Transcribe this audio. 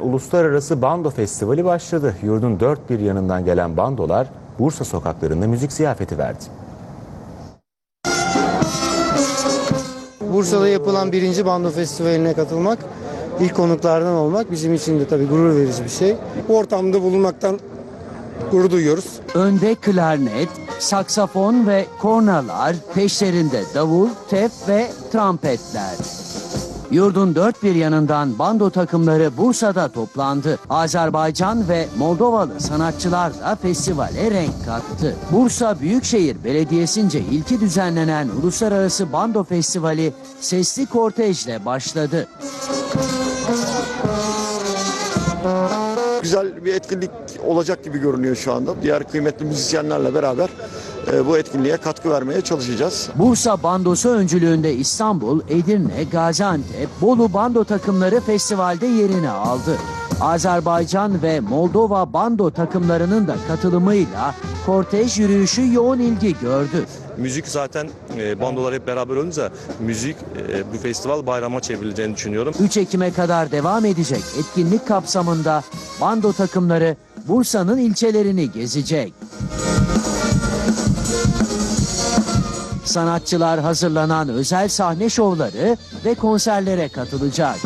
Uluslararası Bando Festivali başladı. Yurdun dört bir yanından gelen bandolar Bursa sokaklarında müzik ziyafeti verdi. Bursa'da yapılan birinci bando festivaline katılmak, ilk konuklardan olmak bizim için de tabii gurur verici bir şey. Bu ortamda bulunmaktan gurur duyuyoruz. Önde klarnet, saksafon ve kornalar, peşlerinde davul, tef ve trompetler. Yurdun dört bir yanından bando takımları Bursa'da toplandı. Azerbaycan ve Moldovalı sanatçılar da festivale renk kattı. Bursa Büyükşehir Belediyesi'nce ilki düzenlenen Uluslararası Bando Festivali sesli kortejle başladı. güzel bir etkinlik olacak gibi görünüyor şu anda. Diğer kıymetli müzisyenlerle beraber bu etkinliğe katkı vermeye çalışacağız. Bursa Bandosu öncülüğünde İstanbul, Edirne, Gaziantep, Bolu bando takımları festivalde yerini aldı. Azerbaycan ve Moldova bando takımlarının da katılımıyla kortej yürüyüşü yoğun ilgi gördü. Müzik zaten e, bandolar hep beraber olunca müzik e, bu festival bayrama çevrileceğini düşünüyorum. 3 Ekim'e kadar devam edecek etkinlik kapsamında bando takımları Bursa'nın ilçelerini gezecek. Sanatçılar hazırlanan özel sahne şovları ve konserlere katılacak.